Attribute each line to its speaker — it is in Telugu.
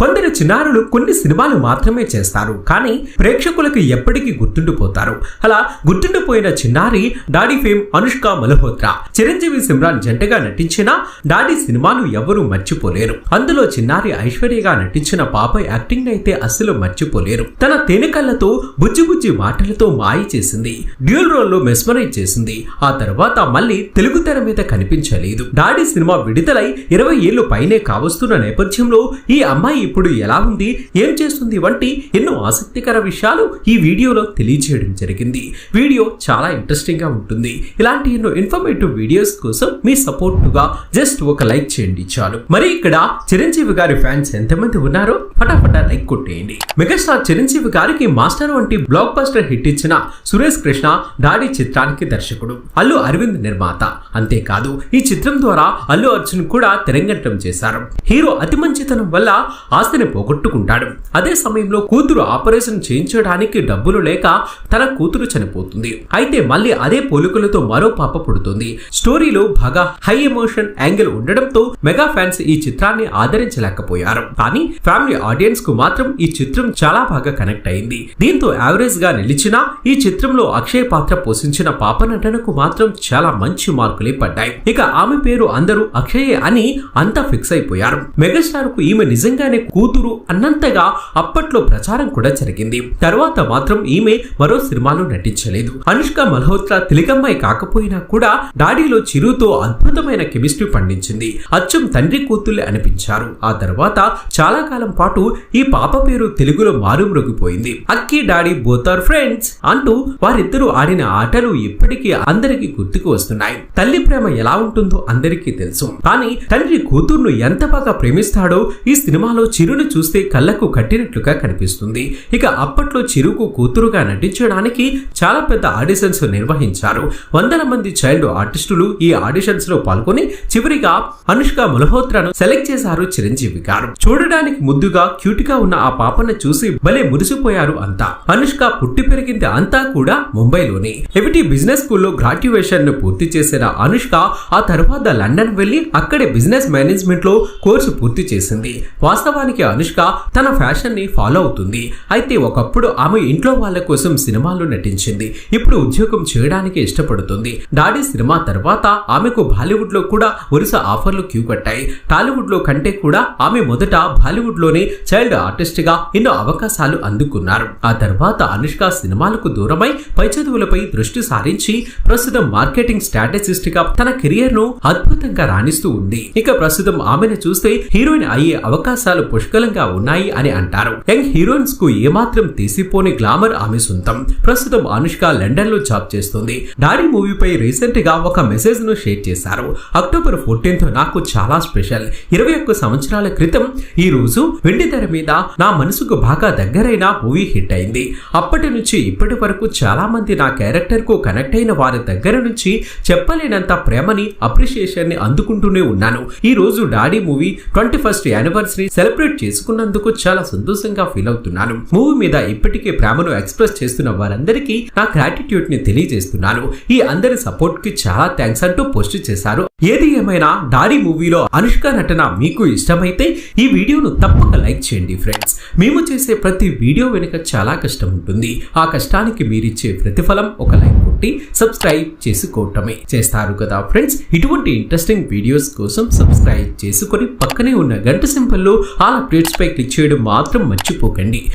Speaker 1: కొందరు చిన్నారులు కొన్ని సినిమాలు మాత్రమే చేస్తారు కానీ ప్రేక్షకులకు ఎప్పటికీ గుర్తుండిపోతారు. అలా గుర్తుండిపోయిన చిన్నారి డాడీ ఫేమ్ అనుష్క మల్హోత్రా చిరంజీవి సిమ్రాన్ జంటగా నటించిన డాడీ సినిమాను ఎవరూ మర్చిపోలేరు. అందులో చిన్నారి ఐశ్వర్యగా నటించిన పాప యాక్టింగ్ అయితే అస్సలు మర్చిపోలేరు. తన తేనెకళ్ళతో బుజ్జి బుజ్జి మాటలతో మాయ చేసింది డ్యూల్ రోల్లో మెస్మరైజ్ చేసింది ఆ తర్వాత మళ్ళీ తెలుగు తెర మీద కనిపించలేదు. డాడీ సినిమా విడుదలై ఇరవై ఏళ్ళు పైనే కావస్తున్న నేపథ్యంలో ఈ అమ్మాయి ఇప్పుడు ఎలా ఉంది? ఏం చేస్తుంది? వంటి ఎన్నో ఆసక్తికర విషయాలు ఈ వీడియోలో తెలియజేయడం జరిగింది. వీడియో చాలా ఇంట్రెస్టింగ్గా ఉంటుంది. ఇలాంటి ఎన్నో ఇన్ఫర్మేటివ్ వీడియోస్ కోసం మీ సపోర్టుగా జస్ట్ ఒక లైక్ చేయండి చాలు. మరి ఇక్కడ చిరంజీవి గారి ఫ్యాన్స్ ఎంతమంది ఉన్నారో ఫటాఫటా లైక్ కొట్టేయండి. మెగాస్టార్ చిరంజీవి గారికి మాస్టర్ వంటి బ్లాక్ బస్టర్ హిట్ ఇచ్చిన సురేష్ కృష్ణ డాడీ చిత్రానికి దర్శకుడు. అల్లు అరవింద్ నిర్మాత. అంతేకాదు ఈ చిత్రం ద్వారా అల్లు అర్జున్ కూడా తెరంగేట్రం చేశారు. హీరో అతి మంచితనం వల్ల ఆస్తిని పోగొట్టుకుంటాడు. అదే సమయంలో కూతురు ఆపరేషన్ చేయించడానికి డబ్బులు లేక తన కూతురు చనిపోతుంది. అయితే మళ్ళీ అదే పోలికలతో మరో పాప పుడుతుంది. స్టోరీలో బాగా హై ఎమోషన్ యాంగిల్ ఉండడంతో మెగా ఫ్యాన్స్ ఈ చిత్రాన్ని ఆదరించలేకపోయారు. కానీ ఫ్యామిలీ ఆడియన్స్కు మాత్రం ఈ చిత్రం చాలా బాగా కనెక్ట్ అయింది. దీంతో యావరేజ్గా నిలిచిన ఈ చిత్రంలో అక్షయ్ పాత్ర పోషించిన పాప నటనకు మాత్రం చాలా మంచి మార్కులే పడ్డాయి. ఇక ఆమె పేరు అందరూ అక్షయ్ అని అంతా ఫిక్స్ అయిపోయారు. మెగాస్టార్కు ఈమె నిజంగానే కూతురు అన్నంతగా అప్పట్లో ప్రచారం కూడా జరిగింది. తర్వాత మాత్రం ఈమె మరో సినిమాలో నటించలేదు. అనుష్క మల్హోత్రా తెలుగమ్మాయి కాకపోయినా కూడా డాడీలో చిరుతో అద్భుతమైన కెమిస్ట్రీ పండించింది. అచ్చం తండ్రి కూతుర్లే అనిపించారు. ఆ తర్వాత చాలా కాలం పాటు ఈ పాప పేరు తెలుగులో మారుమ్రోగిపోయింది. అక్కి డాడీ బోత్ ఆర్ ఫ్రెండ్స్ అంటూ వారిద్దరూ ఆడిన ఆటలు ఇప్పటికీ అందరికీ గుర్తుకు వస్తున్నాయి. తల్లి ప్రేమ ఎలా ఉంటుందో అందరికీ తెలుసు. కానీ తండ్రి కూతుర్ను ఎంత బాగా ప్రేమిస్తాడో ఈ సినిమాలో చిరును చూస్తే కళ్ళకు కట్టినట్లుగా కనిపిస్తుంది. ఇక అప్పట్లో చిరుకు కూతురుగా నటించడానికి చాలా పెద్ద ఆడిషన్స్ నిర్వహించారు. వందల మంది చైల్డ్ ఆర్టిస్టులు ఈ ఆడిషన్స్లో పాల్గొని చివరిగా అనుష్క మల్హోత్రాను సెలెక్ట్ చేశారు చిరంజీవి గారు. చూడడానికి ముద్దుగా క్యూట్గా ఉన్న ఆ పాపను చూసి భలే మురిసిపోయారు అంతా. అనుష్క పుట్టి పెరిగింది అంతా కూడా ముంబైలోనే. ఎవిటి బిజినెస్ స్కూల్లో గ్రాడ్యుయేషన్ను పూర్తి చేసిన అనుష్క ఆ తర్వాత లండన్ వెళ్ళి అక్కడే బిజినెస్ మేనేజ్మెంట్లో కోర్సు పూర్తి చేసింది. వాస్తవానికి అనుష్క తన ఫ్యాషన్ని ఫాలో అవుతుంది. అయితే ఒకప్పుడు ఆమె ఇంట్లో వాళ్ళ కోసం సినిమాల్లో నటించింది. ఇప్పుడు ఉద్యోగం చేయడానికి ఇష్టపడుతుంది. డాడీ సినిమా తర్వాత ఆమెకు బాలీవుడ్లో కూడా వరుస ఆఫర్లు క్యూ కట్టాయి. టాలీవుడ్లో కంటే కూడా ఆమె మొదట బాలీవుడ్లోనే చైల్డ్ ఆర్టిస్ట్గా ఎన్నో అవకాశాలు అందుకున్నారు. ఆ తర్వాత అనుష్క సినిమాలకు దూరమై పై చదువులపై దృష్టి సారించి ప్రస్తుతం మార్కెటింగ్ స్ట్రాటజిస్ట్గా తన కెరియర్ను అద్భుతంగా రాణిస్తూ ఉంది. ఇక ప్రస్తుతం ఆమెను చూస్తే హీరోయిన్ అయ్యే అవకాశాలు పుష్కలంగా ఉన్నాయి అని అంటారు. యంగ్ హీరోయిన్స్కు ఏమాత్రం తీసిపోని గ్లామర్ ఆమె సొంతం. ప్రస్తుతం అనుష్క లండన్లో జాబ్ చేస్తుంది. డాడీ మూవీపై రీసెంట్గా ఒక మెసేజ్ను షేర్ చేశారు. అక్టోబర్ ఫోర్టీన్త్ నాకు చాలా స్పెషల్. ఇరవై ఒక్క సంవత్సరాల క్రితం ఈ రోజు వెండి తెర మీద నా మనసుకు బాగా దగ్గరైన మూవీ హిట్ అయింది. అప్పటి నుంచి ఇప్పటి వరకు చాలా మంది నా క్యారెక్టర్కు కనెక్ట్ అయిన వారి దగ్గర నుంచి చెప్పలేనంత ప్రేమని అప్రిషియేషన్ని అందుకుంటూనే ఉన్నాను. ఈ రోజు Daddy movie twenty first anniversary celebrate చేసుకున్నందుకు చాలా సంతోషంగా ఫీల్ అవుతున్నాను. మూవీ మీద ఇప్పటికే ప్రేమను ఎక్స్ప్రెస్ చేస్తున్న వారందరికీ నా గ్రాటిట్యూడ్ని తెలియజేస్తున్నాను. ఈ అందరి సపోర్ట్కి చాలా థ్యాంక్స్ అంటూ పోస్ట్ చేశారు. ఏది ఏమైనా డాడీ మూవీలో అనుష్క నటన మీకు ఇష్టమైతే ఈ వీడియోను తప్పక లైక్ చేయండి ఫ్రెండ్స్. మేము చేసే ప్రతి వీడియో వెనుక చాలా కష్టం ఉంటుంది. ఆ కష్టానికి మీరిచ్చే ప్రతిఫలం ఒక లైక్ కొట్టి సబ్స్క్రైబ్ చేసుకోవటమే. చేస్తారు కదా ఫ్రెండ్స్? ఇటువంటి ఇంట్రెస్టింగ్ వీడియోస్ కోసం సబ్స్క్రైబ్ చేసుకొని పక్కనే ఉన్న గంట సింపుల్లో ఆ అప్డేట్స్పై క్లిక్ చేయడం మాత్రం మర్చిపోకండి.